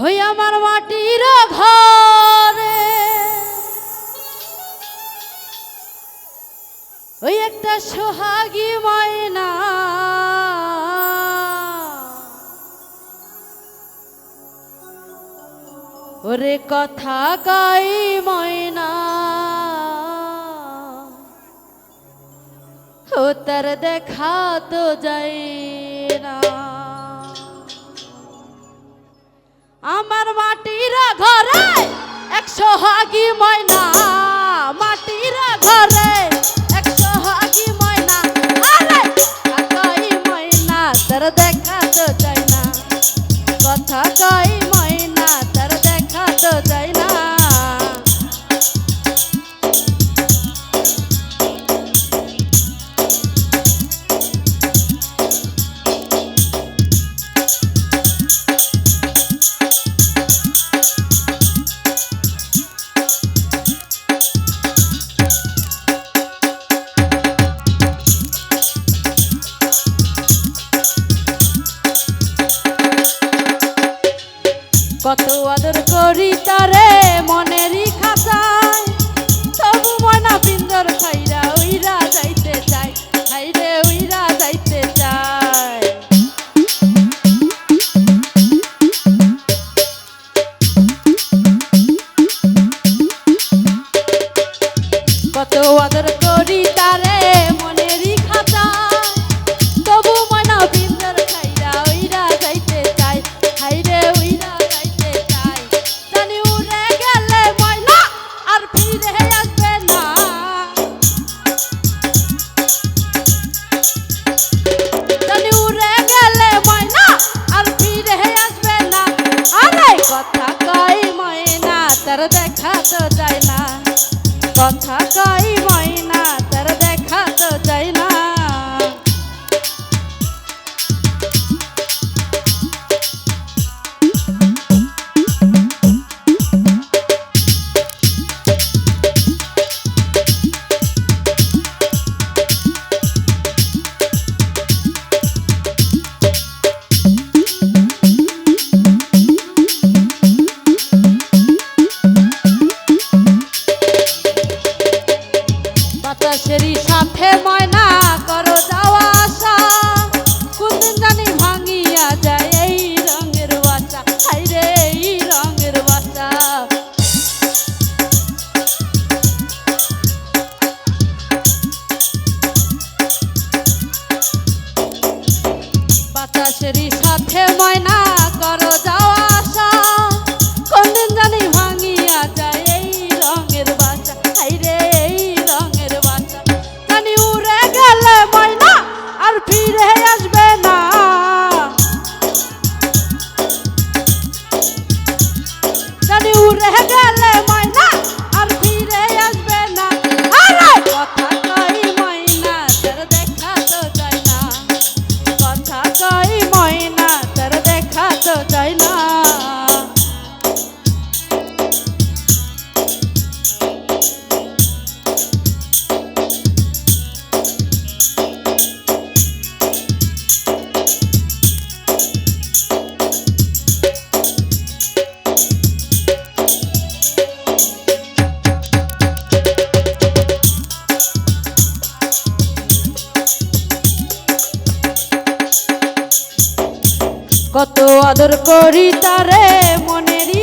হই আমার মাটির ঘরে। ওই একটা সোহাগী ময়না। ওরে কথা গাই ময়না। ও তার দেখা তো যাই না। আমার মাটির ঘরে একশো হাগি ময়না। কত আদর করি তারে মনেরই খাতায়। তবু মনা পিন্দর খাইরা উইরা যাইতে চাই খাইরে উইরা যাইতে কত আদর করি তারে মনেরই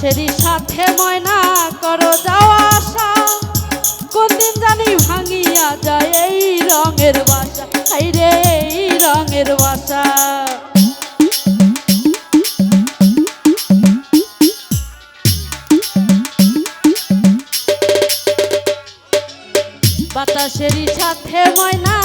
সেরি সাথে ময়না করো যাওয়া আশা। কোন দিন জানি ভাঙিয়া যায় এই রঙের বাসা। রে, এই রঙের বাসা। বাতাসেরই সাথে ময়না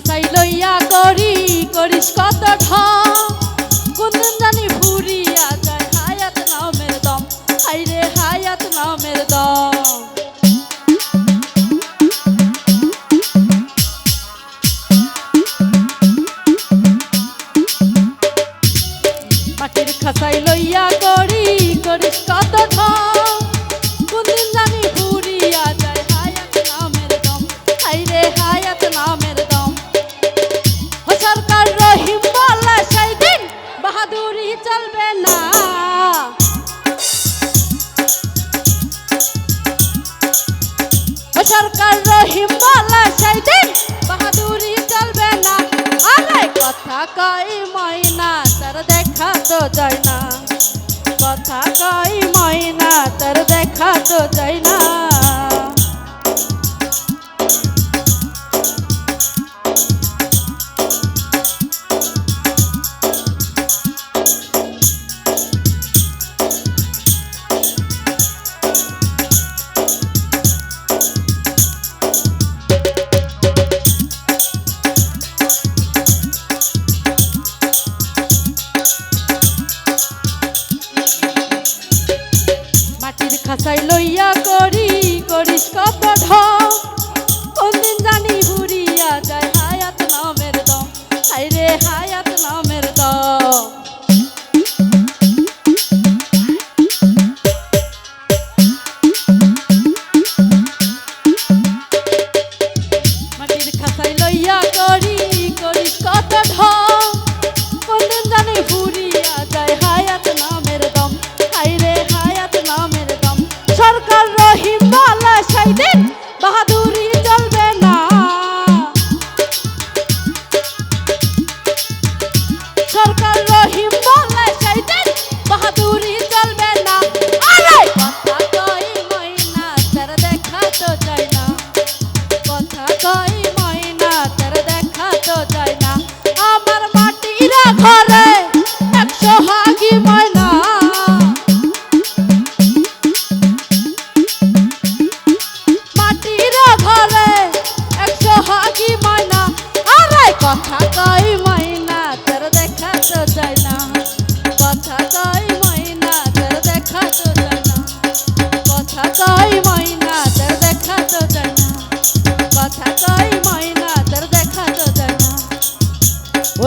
খাসাই লইয়া করি করিস কত ঠ কোন জানি হিমালয় সেই দিন বাহাদুরি চলবে না। আরে কথা কই ময়না, তার দেখা তো যায় না। কথা কই ময়না, তার দেখা তো যায় না। Allahim.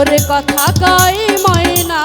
ওরে কথা কই ময়না।